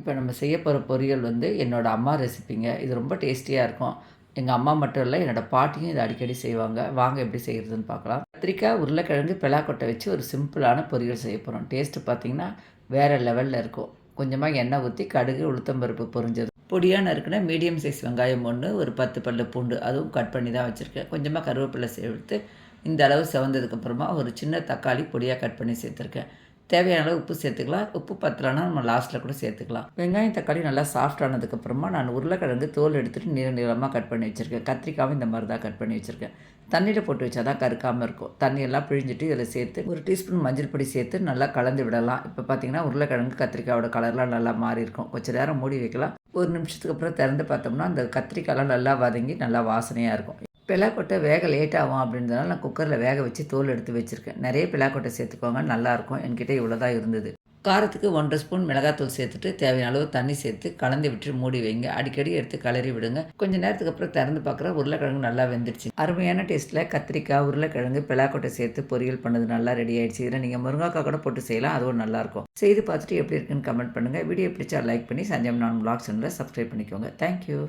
இப்போ நம்ம செய்ய போகிற பொரியல் வந்து என்னோடய அம்மா ரெசிபிங்க. இது ரொம்ப டேஸ்டியாக இருக்கும். எங்கள் அம்மா மட்டும் இல்லை என்னோடய பாட்டியும் இதை அடிக்கடி செய்வாங்க. வாங்க எப்படி செய்கிறதுன்னு பார்க்கலாம். கத்திரிக்காய் உருளைக்கிழங்கு பெலாக்கொட்டை வச்சு ஒரு சிம்பிளான பொரியல் செய்ய போகிறோம். டேஸ்ட்டு பார்த்தீங்கன்னா வேறு லெவலில் இருக்கும். கொஞ்சமாக எண்ணெய் ஊற்றி கடுகு உளுத்தம்பருப்பு பொரிஞ்சது பொடியாக நறுக்குனா மீடியம் சைஸ் வெங்காயம் ஒன்று ஒரு பத்து பல்லு பூண்டு அதுவும் கட் பண்ணி தான் வச்சுருக்கேன். கொஞ்சமாக கருவேப்பிலை சேர்த்து இந்த அளவு செவந்ததுக்கப்புறமா ஒரு சின்ன தக்காளி பொடியாக கட் பண்ணி சேர்த்துருக்கேன். தேவையான அளவு உப்பு சேர்த்துக்கலாம். உப்பு பத்தலைன்னா நம்ம லாஸ்ட்டில் கூட சேர்த்துக்கலாம். வெங்காயம் தக்காளி நல்லா சாஃப்ட் ஆனதுக்கப்புறமா நான் உருளைக்கிழங்கு தோல் எடுத்துகிட்டு நீள நீளமாக கட் பண்ணி வச்சுருக்கேன். கத்திரிக்காவும் இந்த மாதிரி தான் கட் பண்ணி வச்சுருக்கேன். தண்ணியில் போட்டு வச்சா தான் கருக்காமல் இருக்கும். தண்ணியெல்லாம் பிழிஞ்சிட்டு இதில் சேர்த்து ஒரு டீஸ்பூன் மஞ்சள் பொடி சேர்த்து நல்லா கலந்து விடலாம். இப்போ பார்த்தீங்கன்னா உருளைக்கிழங்கு கத்திரிக்காயோட கலர்லாம் நல்லா மாறி இருக்கும். கொஞ்சம் நேரம் மூடி வைக்கலாம். ஒரு நிமிஷத்துக்கு அப்புறம் திறந்து பார்த்தோம்னா அந்த கத்திரிக்காயெல்லாம் நல்லா வதங்கி நல்லா வாசனையாக இருக்கும். பிளாக்கொட்டை வேக லேட் ஆகும் அப்படின்றதுனால நான் குக்கரில் வேக வச்சு தோல் எடுத்து வச்சுருக்கேன். நிறைய பிளாக்கொட்டை சேர்த்துக்கோங்க நல்லாயிருக்கும் என்கிட்ட இவ்வளோ தான் இருந்தது. காரத்துக்கு ஒன்றரை ஸ்பூன் மிளகாத்தூள் சேர்த்துட்டு தேவையான அளவு தண்ணி சேர்த்து கலந்து விட்டு மூடி வைங்க. அடிக்கடி எடுத்து கலரி விடுங்க. கொஞ்ச நேரத்துக்கு அப்புறம் திறந்து பார்க்குற உருளைக்கிழங்கு நல்லா வெந்துடுச்சு. அருமையான டேஸ்ட்டில் கத்திரிக்காய் உருளைக்கிழங்கு பிளாக்கொட்டை சேர்த்து பொரியல் பண்ணது நல்லா ரெடி ஆயிடுச்சு. இதில் நீங்கள் முருங்காக்காய் கூட போட்டு செய்யலாம். அதுவும் நல்லாயிருக்கும் செய்து பார்த்துட்டு எப்படி இருக்குன்னு கமெண்ட் பண்ணுங்கள் வீடியோ பிடிச்சா லைக் பண்ணி சஞ்சம் நான் பிளாக் சேனலில் சப்ஸ்கிரைப் பண்ணிக்கோங்க. தேங்க்யூ